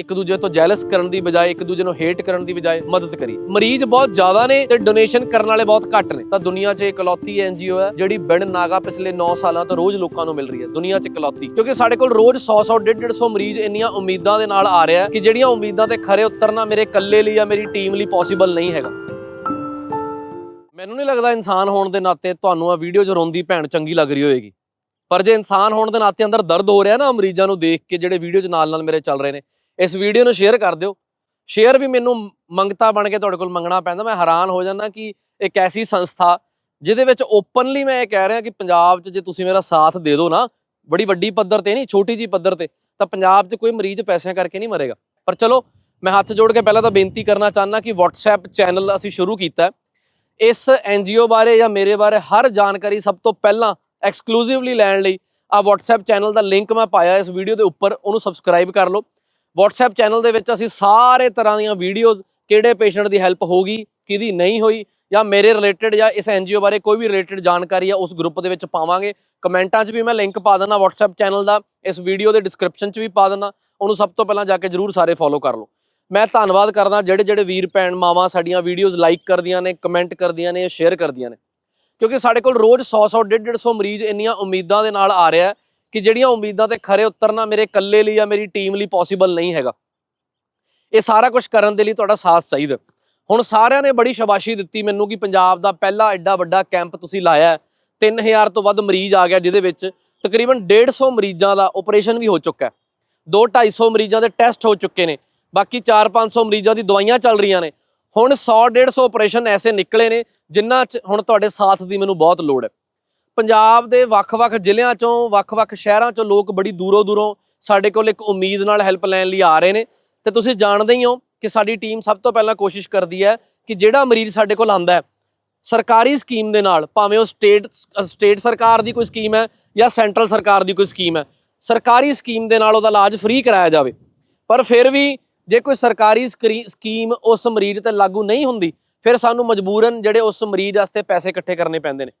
ਇੱਕ ਦੂਜੇ ਤੋਂ ਜੈਲਸ ਕਰਨ ਦੀ ਬਜਾਏ, ਇੱਕ ਦੂਜੇ ਨੂੰ ਹੇਟ ਕਰਨ ਦੀ ਬਜਾਏ ਮਦਦ ਕਰੀ। ਮਰੀਜ਼ ਬਹੁਤ ਜ਼ਿਆਦਾ ਨੇ ਤੇ ਡੋਨੇਸ਼ਨ ਕਰਨ ਵਾਲੇ ਬਹੁਤ ਘੱਟ ਨੇ। ਤਾਂ ਦੁਨੀਆ 'ਚ ਇਕਲੌਤੀ ਐਨਜੀਓ ਹੈ, ਜਿਹੜੀ ਬਿਨ ਨਾਗਾ ਪਿਛਲੇ 9 ਸਾਲਾਂ ਤੋਂ ਰੋਜ਼ ਲੋਕਾਂ ਨੂੰ ਮਿਲ ਰਹੀ ਹੈ। ਦੁਨੀਆ 'ਚ ਇਕਲੌਤੀ। ਕਿਉਂਕਿ ਸਾਡੇ ਕੋਲ ਰੋਜ਼ 100 100 150 150 ਮਰੀਜ਼ ਇੰਨੀਆਂ ਉਮੀਦਾਂ ਦੇ ਨਾਲ ਆ ਰਿਹਾ ਕਿ ਜਿਹੜੀਆਂ ਉਮੀਦਾਂ ਤੇ ਖਰੇ ਉਤਰਨਾ ਮੇਰੇ ਇਕੱਲੇ ਲਈ ਜਾਂ ਮੇਰੀ ਟੀਮ ਲਈ ਪੋਸੀਬਲ ਨਹੀਂ ਹੈਗਾ। ਮੈਨੂੰ ਨਹੀਂ ਲੱਗਦਾ ਇਨਸਾਨ ਹੋਣ ਦੇ ਨਾਤੇ ਤੁਹਾਨੂੰ ਆ ਵੀਡੀਓ 'ਚ ਰੋਂਦੀ ਭੈਣ ਚੰਗੀ ਲੱਗ ਰਹੀ ਹੋਏਗੀ। ਪਰ ਜੇ ਇਨਸਾਨ ਹੋਣ ਦੇ ਨਾਤੇ ਅੰਦਰ ਦਰਦ ਹੋ ਰਿਹਾ ਨਾ ਮਰੀਜ਼ਾਂ ਨੂੰ ਦੇਖ ਕੇ ਜਿਹੜੇ ਵੀਡੀਓ 'ਚ ਨਾਲ ਨਾਲ ਮੇਰੇ ਚੱਲ ਰਹੇ ਨੇ ਇਸ ਵੀਡੀਓ ਨੂੰ ਸ਼ੇਅਰ ਕਰ ਦਿਓ। ਸ਼ੇਅਰ ਵੀ ਮੈਨੂੰ ਮੰਗਤਾ ਬਣ ਕੇ ਤੁਹਾਡੇ ਕੋਲ ਮੰਗਣਾ ਪੈਂਦਾ। ਮੈਂ ਹੈਰਾਨ ਹੋ ਜਾਂਦਾ ਕਿ ਇੱਕ ਐਸੀ ਸੰਸਥਾ ਜਿਹਦੇ ਵਿੱਚ ਓਪਨਲੀ ਮੈਂ ਇਹ ਕਹਿ ਰਿਹਾ ਕਿ ਪੰਜਾਬ 'ਚ ਜੇ ਤੁਸੀਂ ਮੇਰਾ ਸਾਥ ਦੇ ਦਿਓ ਨਾ, ਬੜੀ ਵੱਡੀ ਪੱਧਰ ਤੇ ਨਹੀਂ, ਛੋਟੀ ਜੀ ਪੱਧਰ ਤੇ, ਤਾਂ ਪੰਜਾਬ 'ਚ ਕੋਈ ਮਰੀਜ਼ ਪੈਸਿਆਂ ਕਰਕੇ ਨਹੀਂ ਮਰੇਗਾ। ਪਰ ਚਲੋ, ਮੈਂ ਹੱਥ ਜੋੜ ਕੇ ਪਹਿਲਾਂ ਤਾਂ ਬੇਨਤੀ ਕਰਨਾ ਚਾਹੁੰਦਾ ਕਿ WhatsApp ਚੈਨਲ ਅਸੀਂ ਸ਼ੁਰੂ ਕੀਤਾ ਹੈ। ਇਸ ਐਨਜੀਓ ਬਾਰੇ ਜਾਂ ਮੇਰੇ ਬਾਰੇ ਹਰ ਜਾਣਕਾਰੀ ਸਭ ਤੋਂ ਪਹਿਲਾਂ ਐਕਸਕਲੂਸਿਵਲੀ ਲੈਣ ਲਈ ਆ WhatsApp ਚੈਨਲ ਦਾ ਲਿੰਕ ਮੈਂ ਪਾਇਆ ਇਸ ਵੀਡੀਓ ਦੇ ਉੱਪਰ, ਉਹਨੂੰ ਸਬਸਕ੍ਰਾਈਬ ਕਰ ਲਓ। WhatsApp ਚੈਨਲ ਦੇ ਵਿੱਚ ਅਸੀਂ ਸਾਰੇ ਤਰ੍ਹਾਂ ਦੀਆਂ ਵੀਡੀਓਜ਼ ਕਿਹੜੇ ਪੇਸ਼ੈਂਟ ਦੀ ਹੈਲਪ ਹੋਗੀ ਕਿਹਦੀ ਨਹੀਂ ਹੋਈ, ਜਾਂ ਮੇਰੇ ਰਿਲੇਟਡ ਜਾਂ ਇਸ ਐਨਜੀਓ ਬਾਰੇ ਕੋਈ ਵੀ ਰਿਲੇਟਡ ਜਾਣਕਾਰੀ ਆ, ਉਸ ਗਰੁੱਪ ਦੇ ਵਿੱਚ ਪਾਵਾਂਗੇ। ਕਮੈਂਟਾਂ 'ਚ ਵੀ ਮੈਂ ਲਿੰਕ ਪਾ ਦਿੰਦਾ, WhatsApp ਚੈਨਲ ਦਾ, ਇਸ ਵੀਡੀਓ ਦੇ ਡਿਸਕ੍ਰਿਪਸ਼ਨ 'ਚ ਵੀ ਪਾ ਦਿੰਦਾ। ਉਹਨੂੰ ਸਭ ਤੋਂ ਪਹਿਲਾਂ ਜਾ ਕੇ ਜਰੂਰ ਸਾਰੇ ਫੋਲੋ ਕਰ ਲਓ। ਮੈਂ ਧੰਨਵਾਦ ਕਰਦਾ ਜਿਹੜੇ ਜਿਹੜੇ ਵੀਰ ਭੈਣ ਮਾਵਾਂ ਸਾਡੀਆਂ ਵੀਡੀਓਜ਼ ਲਾਈਕ ਕਰਦੀਆਂ ਨੇ ਕਮੈਂਟ ਕਰਦੀਆਂ ਨੇ ਸ਼ੇਅਰ ਕਰਦੀਆਂ ਨੇ। ਕਿਉਂਕਿ ਸਾਡੇ ਕੋਲ ਰੋਜ਼ 100 100 150 150 ਮਰੀਜ਼ ਇੰਨੀਆਂ ਉਮੀਦਾਂ ਦੇ ਨਾਲ ਆ ਰਿਹਾ ਕਿ ਜਿਹੜੀਆਂ ਉਮੀਦਾਂ ਤੇ ਖਰੇ ਉਤਰਨਾ ਮੇਰੇ ਇਕੱਲੇ ਲਈ ਜਾਂ ਮੇਰੀ ਟੀਮ ਲਈ ਪੋਸੀਬਲ ਨਹੀਂ ਹੈਗਾ। ਇਹ ਸਾਰਾ ਕੁਝ ਕਰਨ ਦੇ ਲਈ ਤੁਹਾਡਾ ਸਾਥ ਚਾਹੀਦਾ। ਹੁਣ ਸਾਰਿਆਂ ਨੇ ਬੜੀ ਸ਼ਾਬਾਸ਼ੀ ਦਿੱਤੀ ਮੈਨੂੰ ਕਿ ਪੰਜਾਬ ਦਾ ਪਹਿਲਾ ਐਡਾ ਵੱਡਾ ਕੈਂਪ ਤੁਸੀਂ ਲਾਇਆ ਹੈ। 3000 ਤੋਂ ਵੱਧ ਮਰੀਜ਼ ਆ ਗਿਆ ਜਿਹਦੇ ਵਿੱਚ ਤਕਰੀਬਨ 150 ਮਰੀਜ਼ਾਂ ਦਾ ਆਪਰੇਸ਼ਨ ਵੀ ਹੋ ਚੁੱਕਾ ਹੈ। 2 250 ਮਰੀਜ਼ਾਂ ਦੇ ਟੈਸਟ ਹੋ ਚੁੱਕੇ ਨੇ। ਬਾਕੀ 4-500 ਮਰੀਜ਼ਾਂ ਦੀ ਦਵਾਈਆਂ ਚੱਲ ਰਹੀਆਂ ਨੇ। ਹੁਣ 100-150 ਆਪਰੇਸ਼ਨ ਐਸੇ ਨਿਕਲੇ ਨੇ ਜਿਨ੍ਹਾਂ 'ਚ ਹੁਣ ਤੁਹਾਡੇ ਸਾਥ ਦੀ ਮੈਨੂੰ ਬਹੁਤ ਲੋੜ ਹੈ। ਪੰਜਾਬ ਦੇ ਵੱਖ-ਵੱਖ ਜ਼ਿਲ੍ਹਿਆਂ 'ਚੋਂ, ਵੱਖ-ਵੱਖ ਸ਼ਹਿਰਾਂ 'ਚੋਂ ਲੋਕ ਬੜੀ ਦੂਰੋਂ-ਦੂਰੋਂ ਸਾਡੇ ਕੋਲ ਇੱਕ ਉਮੀਦ ਨਾਲ ਹੈਲਪ ਲੈਣ ਲਈ ਆ ਰਹੇ ਨੇ। ਤੇ ਤੁਸੀਂ ਜਾਣਦੇ ਹੀ ਹੋ ਕਿ ਸਾਡੀ ਟੀਮ ਸਭ ਤੋਂ ਪਹਿਲਾਂ ਕੋਸ਼ਿਸ਼ ਕਰਦੀ ਹੈ ਕਿ ਜਿਹੜਾ ਮਰੀਜ਼ ਸਾਡੇ ਕੋਲ ਆਂਦਾ ਹੈ, ਸਰਕਾਰੀ ਸਕੀਮ ਦੇ ਨਾਲ, ਭਾਵੇਂ ਉਹ ਸਟੇਟ ਸਟੇਟ ਸਰਕਾਰ ਦੀ ਕੋਈ ਸਕੀਮ ਹੈ ਜਾਂ ਸੈਂਟਰਲ ਸਰਕਾਰ ਦੀ ਕੋਈ ਸਕੀਮ ਹੈ, ਸਰਕਾਰੀ ਸਕੀਮ ਦੇ ਨਾਲ ਉਹਦਾ ਇਲਾਜ ਫ੍ਰੀ ਕਰਾਇਆ ਜਾਵੇ। ਪਰ ਫਿਰ ਵੀ ਜੇ ਕੋਈ ਸਰਕਾਰੀ ਸਕਰੀ- ਸਕੀਮ ਉਸ ਮਰੀਜ਼ ਤੇ ਲਾਗੂ ਨਹੀਂ ਹੁੰਦੀ, ਫਿਰ ਸਾਨੂੰ ਮਜਬੂਰਨ ਜਿਹੜੇ ਉਸ ਮਰੀਜ਼ ਵਾਸਤੇ ਪੈਸੇ ਇਕੱਠੇ ਕਰਨੇ ਪੈਂਦੇ ਨੇ।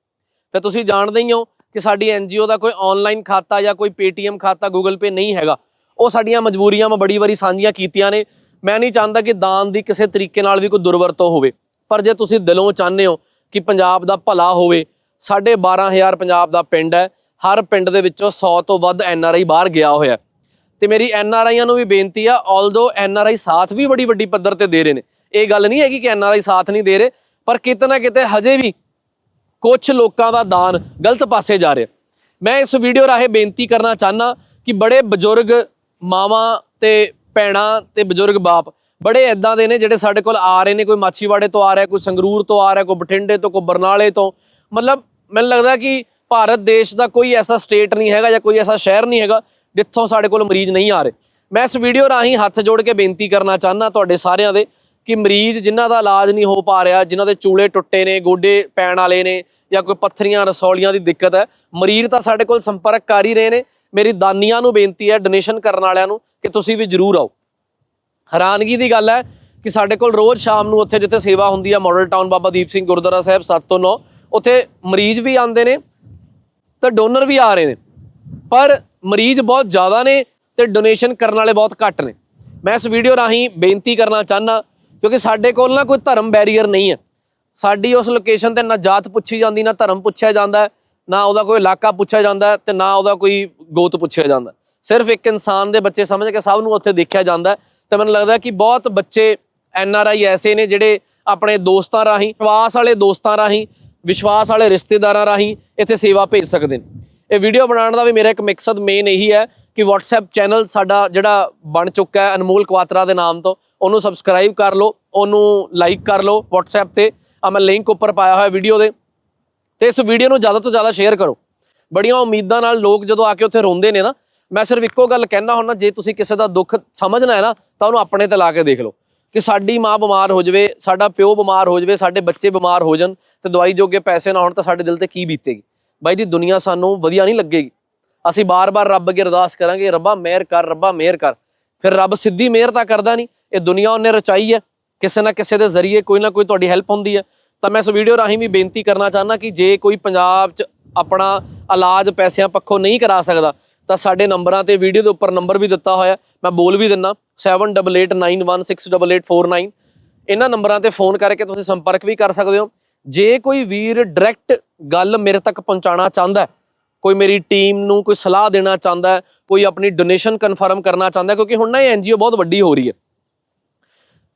ਤੇ ਤੁਸੀਂ ਜਾਣਦੇ ਹੀ ਹੋ ਕਿ ਸਾਡੀ ਐਨਜੀਓ ਦਾ ਕੋਈ ਆਨਲਾਈਨ ਖਾਤਾ ਜਾਂ ਕੋਈ ਪੇਟੀਐਮ ਖਾਤਾ ਗੂਗਲ ਪੇ ਨਹੀਂ ਹੈਗਾ। ਉਹ ਸਾਡੀਆਂ ਮਜਬੂਰੀਆਂ ਮੈਂ ਬੜੀ ਵਾਰੀ ਸਾਂਝੀਆਂ ਕੀਤੀਆਂ ਨੇ। ਮੈਂ ਨਹੀਂ ਚਾਹੁੰਦਾ ਕਿ ਦਾਨ ਦੀ ਕਿਸੇ ਤਰੀਕੇ ਨਾਲ ਵੀ ਕੋਈ ਦੁਰਵਰਤੋਂ ਹੋਵੇ। ਪਰ ਜੇ ਤੁਸੀਂ ਦਿਲੋਂ ਚਾਹੁੰਦੇ ਹੋ ਕਿ ਪੰਜਾਬ ਦਾ ਭਲਾ ਹੋਵੇ, ਸਾਢੇ 12000 ਪੰਜਾਬ ਦਾ ਪਿੰਡ ਹੈ। ਹਰ ਪਿੰਡ ਦੇ ਵਿੱਚੋਂ 100 ਤੋਂ ਵੱਧ ਐਨਆਰਆਈ ਬਾਹਰ ਗਿਆ ਹੋਇਆ ਹੈ। ਤੇ ਮੇਰੀ ਐਨਆਰਆਈਆਂ ਨੂੰ ਵੀ ਬੇਨਤੀ ਆ ਆਲਦੋ ਐਨਆਰਆਈ ਸਾਥ ਵੀ ਬੜੀ ਵੱਡੀ ਪੱਧਰ ਤੇ ਦੇ ਰਹੇ ਨੇ। ਇਹ ਗੱਲ ਨਹੀਂ ਹੈਗੀ ਕਿ ਐਨਆਰਆਈ ਸਾਥ ਨਹੀਂ ਦੇ ਰਹੇ, ਪਰ ਕਿਤੇ ਨਾ ਕਿਤੇ ਹਜੇ ਵੀ ਕੁਝ ਲੋਕਾਂ ਦਾ ਦਾਨ ਗਲਤ ਪਾਸੇ ਜਾ ਰਿਹਾ। ਮੈਂ ਇਸ ਵੀਡੀਓ ਰਾਹੀਂ ਬੇਨਤੀ ਕਰਨਾ ਚਾਹਨਾ ਕਿ ਬੜੇ ਬਜ਼ੁਰਗ ਮਾਵਾਂ ਤੇ ਭੈਣਾਂ ਤੇ ਬਜ਼ੁਰਗ ਬਾਪ ਬੜੇ ਐਦਾਂ ਦੇ ਨੇ ਜਿਹੜੇ ਸਾਡੇ ਕੋਲ ਆ ਰਹੇ ਨੇ। ਕੋਈ ਮਾਛੀਵਾੜੇ ਤੋਂ ਆ ਰਿਹਾ, ਕੋਈ ਸੰਗਰੂਰ ਤੋਂ ਆ ਰਿਹਾ, ਕੋਈ ਬਠਿੰਡੇ ਤੋਂ, ਕੋਈ ਬਰਨਾਲੇ ਤੋਂ। ਮਤਲਬ ਮੈਨੂੰ ਲੱਗਦਾ ਕਿ ਭਾਰਤ ਦੇਸ਼ ਦਾ ਕੋਈ ਐਸਾ ਸਟੇਟ ਨਹੀਂ ਹੈਗਾ ਜਾਂ ਕੋਈ ਐਸਾ ਸ਼ਹਿਰ ਨਹੀਂ ਹੈਗਾ ਜਿੱਥੋਂ ਸਾਡੇ ਕੋਲ ਮਰੀਜ਼ ਨਹੀਂ ਆ ਰਹੇ। ਮੈਂ ਇਸ ਵੀਡੀਓ ਰਾਹੀਂ ਹੱਥ ਜੋੜ ਕੇ ਬੇਨਤੀ ਕਰਨਾ ਚਾਹਨਾ ਤੁਹਾਡੇ ਸਾਰਿਆਂ ਦੇ ਕਿ ਮਰੀਜ਼ ਜਿਨ੍ਹਾਂ ਦਾ ਇਲਾਜ ਨਹੀਂ ਹੋ ਪਾ ਰਿਹਾ, ਜਿਨ੍ਹਾਂ ਦੇ ਚੂਲੇ ਟੁੱਟੇ ਨੇ, ਗੋਡੇ ਪੈਣ ਵਾਲੇ ਨੇ ਜਾਂ ਕੋਈ ਪੱਥਰੀਆਂ, ਰਸੌਲੀਆਂ ਦੀ ਦਿੱਕਤ ਹੈ, ਮਰੀਜ਼ ਤਾਂ ਸਾਡੇ ਕੋਲ ਸੰਪਰਕ ਕਰ ਹੀ ਰਹੇ ਨੇ। ਮੇਰੀ ਦਾਨੀਆਂ ਨੂੰ ਬੇਨਤੀ ਹੈ ਡੋਨੇਸ਼ਨ ਕਰਨ ਵਾਲਿਆਂ ਨੂੰ, ਕਿ ਤੁਸੀਂ ਵੀ ਜਰੂਰ ਆਓ। ਹੈਰਾਨਗੀ ਦੀ ਗੱਲ ਹੈ ਕਿ ਸਾਡੇ ਕੋਲ ਰੋਜ਼ ਸ਼ਾਮ ਨੂੰ ਉੱਥੇ ਜਿੱਥੇ ਸੇਵਾ ਹੁੰਦੀ ਹੈ, ਮਾਡਲ ਟਾਊਨ ਬਾਬਾ ਦੀਪ ਸਿੰਘ ਗੁਰਦੁਆਰਾ ਸਾਹਿਬ 7 ਤੋਂ 9 ਉੱਥੇ ਮਰੀਜ਼ ਵੀ ਆਉਂਦੇ ਨੇ ਤੇ ਡੋਨਰ ਵੀ ਆ ਰਹੇ ਨੇ। ਪਰ ਮਰੀਜ਼ ਬਹੁਤ ਜ਼ਿਆਦਾ ਨੇ ਤੇ ਡੋਨੇਸ਼ਨ ਕਰਨ ਵਾਲੇ ਬਹੁਤ ਘੱਟ ਨੇ। ਮੈਂ ਇਸ ਵੀਡੀਓ ਰਾਹੀਂ ਬੇਨਤੀ ਕਰਨਾ ਚਾਹਨਾ ਕਿਉਂਕਿ ਸਾਡੇ ਕੋਲ ਨਾ ਕੋਈ ਧਰਮ ਬੈਰੀਅਰ ਨਹੀਂ ਹੈ। ਸਾਡੀ ਉਸ ਲੋਕੇਸ਼ਨ ਤੇ ਨਾ ਜਾਤ ਪੁੱਛੀ ਜਾਂਦੀ, ਨਾ ਧਰਮ ਪੁੱਛਿਆ ਜਾਂਦਾ ਨਾ ਉਹਦਾ ਕੋਈ ਇਲਾਕਾ ਪੁੱਛਿਆ ਜਾਂਦਾ ਹੈ ਤੇ ਨਾ ਉਹਦਾ ਕੋਈ ਗੋਤ ਪੁੱਛਿਆ ਜਾਂਦਾ ਸਿਰਫ ਇੱਕ ਇਨਸਾਨ ਦੇ ਬੱਚੇ ਸਮਝ ਕੇ ਸਭ ਨੂੰ ਉੱਥੇ ਦੇਖਿਆ ਜਾਂਦਾ ਹੈ ਤੇ ਮੈਨੂੰ ਲੱਗਦਾ ਕਿ ਬਹੁਤ ਬੱਚੇ ਐਨ ਆਰ ਆਈ ਐਸੇ ਨੇ ਜਿਹੜੇ ਆਪਣੇ ਦੋਸਤਾਂ ਰਾਹੀਂ, ਵਿਸ਼ਵਾਸ ਵਾਲੇ ਦੋਸਤਾਂ ਰਾਹੀਂ, ਵਿਸ਼ਵਾਸ ਵਾਲੇ ਰਿਸ਼ਤੇਦਾਰਾਂ ਰਾਹੀਂ ਇੱਥੇ ਸੇਵਾ ਭੇਜ ਸਕਦੇ ਨੇ। ਇਹ ਵੀਡੀਓ ਬਣਾਉਣ ਦਾ ਵੀ ਮੇਰਾ ਇੱਕ ਮਕਸਦ ਮੇਨ ਇਹੀ ਹੈ ਕਿ WhatsApp ਚੈਨਲ ਸਾਡਾ ਜਿਹੜਾ ਬਣ ਚੁੱਕਾ ਹੈ ਅਨਮੋਲ ਕਵਾਤਰਾ ਦੇ ਨਾਮ ਤੋਂ, ਉਹਨੂੰ ਸਬਸਕ੍ਰਾਈਬ ਕਰ ਲਓ, ਉਹਨੂੰ ਲਾਈਕ ਕਰ ਲਓ WhatsApp ਤੇ। ਆ ਮੈਂ ਲਿੰਕ ਉੱਪਰ ਪਾਇਆ ਹੋਇਆ ਵੀਡੀਓ ਦੇ। ਤੇ ਇਸ ਵੀਡੀਓ ਨੂੰ ਜ਼ਿਆਦਾ ਤੋਂ ਜ਼ਿਆਦਾ ਸ਼ੇਅਰ ਕਰੋ। ਬੜੀਆਂ ਉਮੀਦਾਂ ਨਾਲ ਲੋਕ ਜਦੋਂ ਆ ਕੇ ਉੱਥੇ ਰੋਂਦੇ ਨੇ ਨਾ, ਮੈਂ ਸਿਰਫ ਇੱਕੋ ਗੱਲ ਕਹਿਣਾ ਹੁੰਦਾ, ਜੇ ਤੁਸੀਂ ਕਿਸੇ ਦਾ ਦੁੱਖ ਸਮਝਣਾ ਹੈ ਨਾ, ਤਾਂ ਉਹਨੂੰ ਆਪਣੇ ਤੇ ਲਾ ਕੇ ਦੇਖ ਲਓ। ਕਿ ਸਾਡੀ ਮਾਂ ਬਿਮਾਰ ਹੋ ਜਾਵੇ, ਸਾਡਾ ਪਿਓ ਬਿਮਾਰ ਹੋ ਜਾਵੇ, ਸਾਡੇ ਬੱਚੇ ਬਿਮਾਰ ਹੋ ਜਾਣ, ਤੇ ਦਵਾਈ ਜੋਗੇ ਪੈਸੇ ਨਾ ਹੋਣ, ਤਾਂ ਸਾਡੇ ਦਿਲ ਤੇ ਕੀ ਬੀਤੇਗੀ? ਬਾਈ ਜੀ, ਦੁਨੀਆ ਸਾਨੂੰ ਵਧੀਆ ਨਹੀਂ ਲੱਗੇਗੀ। ਅਸੀਂ ਬਾਰ-ਬਾਰ ਰੱਬ ਅੱਗੇ ਅਰਦਾਸ ਕਰਾਂਗੇ, ਰੱਬਾ ਮਿਹਰ ਕਰ, ਰੱਬਾ ਮਿਹਰ ਕਰ। ਫਿਰ ਰੱਬ ਸਿੱਧੀ ਮਿਹਰ ਤਾਂ ਕਰਦਾ ਨਹੀਂ। ਇਹ ਦੁਨੀਆ ਉਹਨੇ ਰਚਾਈ ਹੈ। ਕਿਸੇ ਨਾ ਕਿਸੇ ਦੇ ਜ਼ਰੀਏ ਕੋਈ ਨਾ ਕੋਈ ਤੁਹਾਡੀ ਹੈਲਪ ਹੁੰਦੀ ਹੈ। ਤਾਂ ਮੈਂ ਇਸ ਵੀਡੀਓ ਰਾਹੀਂ ਵੀ ਬੇਨਤੀ ਕਰਨਾ ਚਾਹੁੰਦਾ ਕਿ ਜੇ ਕੋਈ ਪੰਜਾਬ 'ਚ ਆਪਣਾ ਇਲਾਜ ਪੈਸਿਆਂ ਪੱਖੋਂ ਨਹੀਂ ਕਰਾ ਸਕਦਾ, ਤਾਂ ਸਾਡੇ ਨੰਬਰਾਂ ਤੇ ਵੀਡੀਓ ਦੇ ਉੱਪਰ ਨੰਬਰ ਵੀ ਦਿੱਤਾ ਹੋਇਆ ਮੈਂ ਬੋਲ ਵੀ ਦਿੰਨਾ 7889168849 ਇਹਨਾਂ ਨੰਬਰਾਂ ਤੇ ਫੋਨ ਕਰਕੇ ਤੁਸੀਂ ਸੰਪਰਕ ਵੀ ਕਰ ਸਕਦੇ ਹੋ। ਜੇ ਕੋਈ ਵੀਰ ਡਾਇਰੈਕਟ ਗੱਲ ਮੇਰੇ ਤੱਕ ਪਹੁੰਚਾਉਣਾ ਚਾਹੁੰਦਾ ਹੈ ਕੋਈ ਮੇਰੀ ਟੀਮ ਨੂੰ ਕੋਈ ਸਲਾਹ ਦੇਣਾ ਚਾਹੁੰਦਾ ਹੈ, ਕੋਈ ਆਪਣੀ ਡੋਨੇਸ਼ਨ ਕਨਫਰਮ ਕਰਨਾ ਚਾਹੁੰਦਾ ਕਿਉਂਕਿ ਹੁਣ ਨਾ ਇਹ ਐਨਜੀਓ ਬਹੁਤ ਵੱਡੀ ਹੋ ਰਹੀ ਹੈ।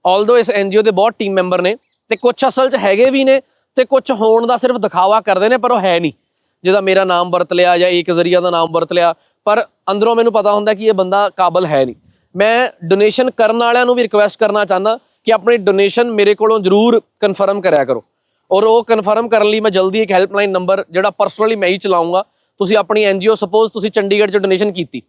ਆਲਦੋ ਇਸ ਐਨਜੀਓ ਦੇ ਬਹੁਤ ਟੀਮ ਮੈਂਬਰ ਨੇ ਤੇ ਕੁਝ ਅਸਲ 'ਚ ਹੈਗੇ ਵੀ ਨੇ ਤੇ ਕੁਝ ਹੋਣ ਦਾ ਸਿਰਫ ਦਿਖਾਵਾ ਕਰਦੇ ਨੇ, ਪਰ ਉਹ ਹੈ ਨਹੀਂ। ਜਿਹਦਾ ਮੇਰਾ ਨਾਮ ਵਰਤ ਲਿਆ ਜਾਂ ਇੱਕ ਜ਼ਰੀਆ ਦਾ ਨਾਮ ਵਰਤ ਲਿਆ, ਪਰ ਅੰਦਰੋਂ ਮੈਨੂੰ ਪਤਾ ਹੁੰਦਾ ਕਿ ਇਹ ਬੰਦਾ ਕਾਬਲ ਹੈ ਨਹੀਂ। ਮੈਂ ਡੋਨੇਸ਼ਨ ਕਰਨ ਵਾਲਿਆਂ ਨੂੰ ਵੀ ਰਿਕੁਐਸਟ ਕਰਨਾ ਚਾਹੁੰਦਾ ਕਿ ਆਪਣੀ ਡੋਨੇਸ਼ਨ ਮੇਰੇ ਕੋਲੋਂ ਜ਼ਰੂਰ ਕਨਫਰਮ ਕਰਿਆ ਕਰੋ। ਔਰ ਉਹ ਕਨਫਰਮ ਕਰਨ ਲਈ ਮੈਂ ਜਲਦੀ ਇੱਕ ਹੈਲਪਲਾਈਨ ਨੰਬਰ ਜਿਹੜਾ ਪਰਸਨਲੀ ਮੈਂ ਹੀ ਚਲਾਉਂਗਾ ਤੁਸੀਂ ਆਪਣੀ ਐਨਜੀਓ ਸਪੋਜ਼ ਤੁਸੀਂ ਚੰਡੀਗੜ੍ਹ 'ਚ ਡੋਨੇਸ਼ਨ ਕੀਤੀ।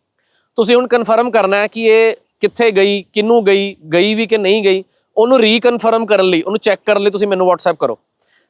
ਤੁਸੀਂ ਹੁਣ ਕਨਫਰਮ ਕਰਨਾ ਹੈ ਕਿ ਇਹ ਕਿੱਥੇ ਗਈ ਕਿੰਨੂੰ ਗਈ ਗਈ ਵੀ ਕਿ ਨਹੀਂ ਗਈ, ਉਹਨੂੰ ਰੀਕਨਫਰਮ ਕਰਨ ਲਈ, ਉਹਨੂੰ ਚੈੱਕ ਕਰਨ ਲਈ ਤੁਸੀਂ ਮੈਨੂੰ WhatsApp ਕਰੋ।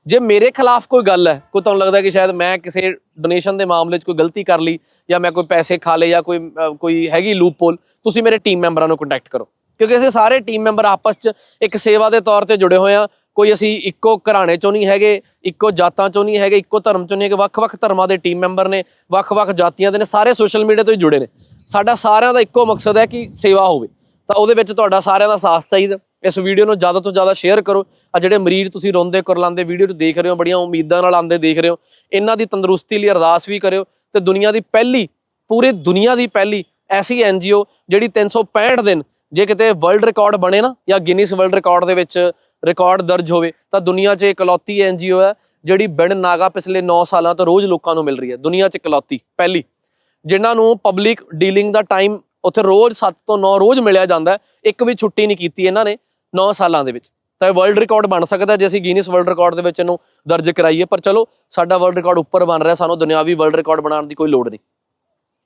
ਜੇ ਮੇਰੇ ਖਿਲਾਫ ਕੋਈ ਗੱਲ ਹੈ, ਕੋਈ ਤੁਹਾਨੂੰ ਲੱਗਦਾ ਕਿ ਸ਼ਾਇਦ ਮੈਂ ਕਿਸੇ ਡੋਨੇਸ਼ਨ ਦੇ ਮਾਮਲੇ 'ਚ ਕੋਈ ਗਲਤੀ ਕਰ ਲਈ, ਜਾਂ ਮੈਂ ਕੋਈ ਪੈਸੇ ਖਾ ਲਏ ਜਾਂ ਕੋਈ ਕੋਈ ਹੈਗੀ ਲੂਪਹੋਲ ਤੁਸੀਂ ਮੇਰੇ ਟੀਮ ਮੈਂਬਰਾਂ ਨੂੰ ਕੰਟੈਕਟ ਕਰੋ। ਕਿਉਂਕਿ ਅਸੀਂ ਸਾਰੇ ਟੀਮ ਮੈਂਬਰ ਆਪਸ 'ਚ ਇੱਕ ਸੇਵਾ ਦੇ ਤੌਰ ਤੇ ਜੁੜੇ ਹੋਏ ਆ ਕੋਈ ਅਸੀਂ ਇੱਕੋ ਘਰਾਣੇ ਚੋਂ ਨਹੀਂ ਹੈਗੇ, ਇੱਕੋ ਜਾਤਾਂ ਚੋਂ ਨਹੀਂ ਹੈਗੇ, ਇੱਕੋ ਧਰਮ ਚੋਂ ਨਹੀਂ ਹੈਗੇ, ਵੱਖ-ਵੱਖ ਧਰਮਾਂ ਦੇ ਟੀਮ ਮੈਂਬਰ ਨੇ, ਵੱਖ-ਵੱਖ ਜਾਤੀਆਂ ਦੇ ਨੇ, ਸਾਰੇ ਸੋਸ਼ਲ ਮੀਡੀਆ ਤੋਂ ਹੀ ਜੁੜੇ ਨੇ। ਸਾਡਾ ਸਾਰਿਆਂ ਦਾ ਇੱਕੋ ਮਕਸਦ ਹੈ ਕਿ ਸੇਵਾ ਹੋਵੇ। ਤਾਂ ਉਹਦੇ ਵਿੱਚ ਤੁਹਾਡਾ ਸਾਰਿਆਂ ਦਾ ਸਾਥ ਚਾਹੀਦਾ। ਇਸ ਵੀਡੀਓ ਨੂੰ ਜ਼ਿਆਦਾ ਤੋਂ ਜ਼ਿਆਦਾ ਸ਼ੇਅਰ ਕਰੋ। ਆ ਜਿਹੜੇ ਮਰੀਜ਼ ਤੁਸੀਂ ਰੋਂਦੇ, ਕੁਰਲਾਉਂਦੇ ਵੀਡੀਓ ਨੂੰ ਦੇਖ ਰਹੇ ਹੋ, ਬੜੀਆਂ ਉਮੀਦਾਂ ਨਾਲ ਆਂਦੇ ਦੇਖ ਰਹੇ ਹੋ, ਇਹਨਾਂ ਦੀ ਤੰਦਰੁਸਤੀ ਲਈ ਅਰਦਾਸ ਵੀ ਕਰਿਓ। ਤੇ ਦੁਨੀਆ ਦੀ ਪਹਿਲੀ, ਪੂਰੇ ਦੁਨੀਆ ਦੀ ਪਹਿਲੀ ਐਸੀ ਐਨਜੀਓ ਜਿਹੜੀ 365 ਦਿਨ ਜੇ ਕਿਤੇ ਵਰਲਡ ਰਿਕਾਰਡ ਬਣੇ ਨਾ ਜਾਂ ਗਿਨੀਸ ਵਰਲਡ ਰਿਕਾਰਡ ਦੇ ਵਿੱਚ ਰਿਕਾਰਡ ਦਰਜ ਹੋਵੇ, ਤਾਂ ਦੁਨੀਆ 'ਚ ਇਕਲੌਤੀ ਐਨਜੀਓ ਹੈ ਜਿਹੜੀ ਬਿਨ ਨਾਗਾ ਪਿਛਲੇ 9 ਸਾਲਾਂ ਤੋਂ ਰੋਜ਼ ਲੋਕਾਂ ਨੂੰ ਮਿਲ ਰਹੀ ਹੈ। ਦੁਨੀਆ 'ਚ ਇਕਲੌਤੀ, ਪਹਿਲੀ, ਜਿਨ੍ਹਾਂ ਨੂੰ ਪਬਲਿਕ ਡੀਲਿੰਗ ਦਾ ਟਾਈਮ ਉੱਥੇ ਰੋਜ਼ 7 ਤੋਂ 9 ਰੋਜ਼ ਮਿਲਿਆ ਜਾਂਦਾ ਇੱਕ ਵੀ ਛੁੱਟੀ ਨਹੀਂ ਕੀਤੀ ਇਹਨਾਂ ਨੇ 9 ਸਾਲਾਂ ਦੇ ਵਿੱਚ। ਤਾਂ ਇਹ ਵਰਲਡ ਰਿਕਾਰਡ ਬਣ ਸਕਦਾ ਜੇ ਅਸੀਂ ਗਿਨੀਸ ਵਰਲਡ ਰਿਕਾਰਡ ਦੇ ਵਿੱਚ ਇਹਨੂੰ ਦਰਜ ਕਰਾਈਏ। ਪਰ ਚਲੋ, ਸਾਡਾ ਵਰਲਡ ਰਿਕਾਰਡ ਉੱਪਰ ਬਣ ਰਿਹਾ, ਸਾਨੂੰ ਦੁਨਿਆਵੀ ਵਰਲਡ ਰਿਕਾਰਡ ਬਣਾਉਣ ਦੀ ਕੋਈ ਲੋੜ ਨਹੀਂ।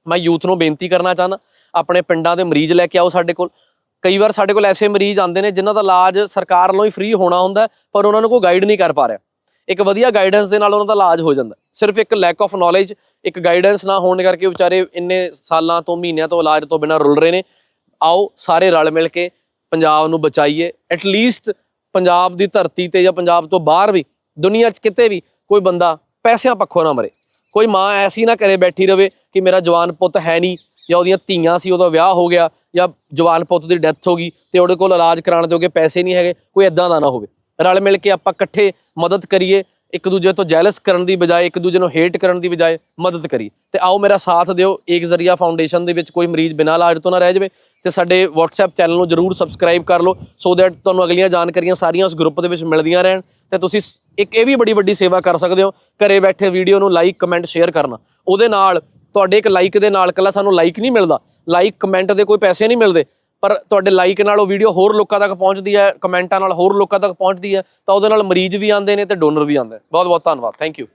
ਮੈਂ ਯੂਥ ਨੂੰ ਬੇਨਤੀ ਕਰਨਾ ਚਾਹੁੰਦਾ, ਆਪਣੇ ਪਿੰਡਾਂ ਦੇ ਮਰੀਜ਼ ਲੈ ਕੇ ਆਓ ਸਾਡੇ ਕੋਲ। ਕਈ ਵਾਰ ਸਾਡੇ ਕੋਲ ਐਸੇ ਮਰੀਜ਼ ਆਉਂਦੇ ਨੇ ਜਿਨ੍ਹਾਂ ਦਾ ਇਲਾਜ ਸਰਕਾਰ ਵੱਲੋਂ ਹੀ ਫ੍ਰੀ ਹੋਣਾ ਹੁੰਦਾ ਪਰ ਉਹਨਾਂ ਨੂੰ ਕੋਈ ਗਾਈਡ ਨਹੀਂ ਕਰ ਪਾ ਰਿਹਾ। ਇੱਕ ਵਧੀਆ ਗਾਈਡੈਂਸ ਦੇ ਨਾਲ ਉਹਨਾਂ ਦਾ ਇਲਾਜ ਹੋ ਜਾਂਦਾ ਸਿਰਫ ਇੱਕ ਲੈਕ ਆਫ ਨੌਲੇਜ ਇੱਕ ਗਾਈਡੈਂਸ ਨਾ ਹੋਣ ਕਰਕੇ ਵਿਚਾਰੇ ਇੰਨੇ ਸਾਲਾਂ ਤੋਂ, ਮਹੀਨਿਆਂ ਤੋਂ ਇਲਾਜ ਤੋਂ ਬਿਨਾਂ ਰੁਲ ਰਹੇ ਨੇ। ਆਓ ਸਾਰੇ ਰਲ ਮਿਲ ਕੇ ਪੰਜਾਬ ਨੂੰ ਬਚਾਈਏ। ਐਟ ਲੀਸਟ ਪੰਜਾਬ ਦੀ ਧਰਤੀ ਤੇ ਜਾਂ ਪੰਜਾਬ ਤੋਂ ਬਾਹਰ ਵੀ, ਦੁਨੀਆ 'ਚ ਕਿਤੇ ਵੀ ਕੋਈ ਬੰਦਾ ਪੈਸਿਆਂ ਪੱਖੋਂ ਨਾ ਮਰੇ। ਕੋਈ ਮਾਂ ਐਸੀ ਨਾ ਕਰੇ ਬੈਠੀ ਰਵੇ ਕਿ ਮੇਰਾ ਜਵਾਨ ਪੁੱਤ ਹੈ ਨਹੀਂ। ਜਾਂ ਉਹਦੀਆਂ ਧੀਆਂ ਸੀ, ਉਹਦਾ ਵਿਆਹ ਹੋ ਗਿਆ ਜਾਂ ਜਵਾਨ ਪੁੱਤ ਦੀ ਡੈਥ ਹੋ ਗਈ ਤੇ ਉਹਦੇ ਕੋਲ ਇਲਾਜ ਕਰਾਉਣ ਦੇ ਜੋਗੇ ਪੈਸੇ ਨਹੀਂ ਹੈਗੇ, ਕੋਈ ਐਦਾਂ ਦਾ ਨਾ ਹੋਵੇ। ਰਲ ਮਿਲ ਕੇ ਆਪਾਂ ਇਕੱਠੇ ਮਦਦ ਕਰੀਏ, ਇੱਕ ਦੂਜੇ ਤੋਂ ਜੈਲਸ ਕਰਨ ਦੀ ਬਜਾਏ, ਇੱਕ ਦੂਜੇ ਨੂੰ ਹੇਟ ਕਰਨ ਦੀ ਬਜਾਏ ਮਦਦ ਕਰੀਏ। ਤੇ ਆਓ ਮੇਰਾ ਸਾਥ ਦਿਓ, ਏਕ ਜ਼ਰੀਆ ਫਾਊਂਡੇਸ਼ਨ ਦੇ ਵਿੱਚ ਕੋਈ ਮਰੀਜ਼ ਬਿਨਾਂ ਇਲਾਜ ਤੋਂ ਨਾ ਰਹਿ ਜਾਵੇ ਤੇ ਸਾਡੇ WhatsApp ਚੈਨਲ ਨੂੰ ਜਰੂਰ ਸਬਸਕ੍ਰਾਈਬ ਕਰ ਲਓ ਸੋ ਦੈਟ ਤੁਹਾਨੂੰ ਅਗਲੀਆਂ ਜਾਣਕਾਰੀਆਂ ਸਾਰੀਆਂ ਉਸ ਗਰੁੱਪ ਦੇ ਵਿੱਚ ਮਿਲਦੀਆਂ ਰਹਿਣ। ਤੇ ਤੁਸੀਂ ਇੱਕ ਇਹ ਵੀ ਬੜੀ ਵੱਡੀ ਸੇਵਾ ਕਰ ਸਕਦੇ ਹੋ, ਘਰੇ ਬੈਠੇ ਵੀਡੀਓ ਨੂੰ ਲਾਈਕ ਕਮੈਂਟ ਸ਼ੇਅਰ ਕਰਨਾ। ਉਹਦੇ ਨਾਲ ਤੁਹਾਡੇ ਇੱਕ ਲਾਈਕ ਦੇ ਨਾਲ ਕੱਲਾ ਸਾਨੂੰ ਲਾਈਕ ਨਹੀਂ ਮਿਲਦਾ। ਲਾਈਕ ਕਮੈਂਟ ਦੇ ਕੋਈ ਪੈਸੇ ਨਹੀਂ ਮਿਲਦੇ। ਪਰ ਤੁਹਾਡੇ ਲਾਈਕ ਨਾਲ ਉਹ ਵੀਡੀਓ ਹੋਰ ਲੋਕਾਂ ਤੱਕ ਪਹੁੰਚਦੀ ਹੈ, ਕਮੈਂਟਾਂ ਨਾਲ ਹੋਰ ਲੋਕਾਂ ਤੱਕ ਪਹੁੰਚਦੀ ਹੈ, ਤਾਂ ਉਹਦੇ ਨਾਲ ਮਰੀਜ਼ ਵੀ ਆਉਂਦੇ ਨੇ ਤੇ ਡੋਨਰ ਵੀ ਆਉਂਦੇ ਬਹੁਤ ਬਹੁਤ ਧੰਨਵਾਦ। Thank you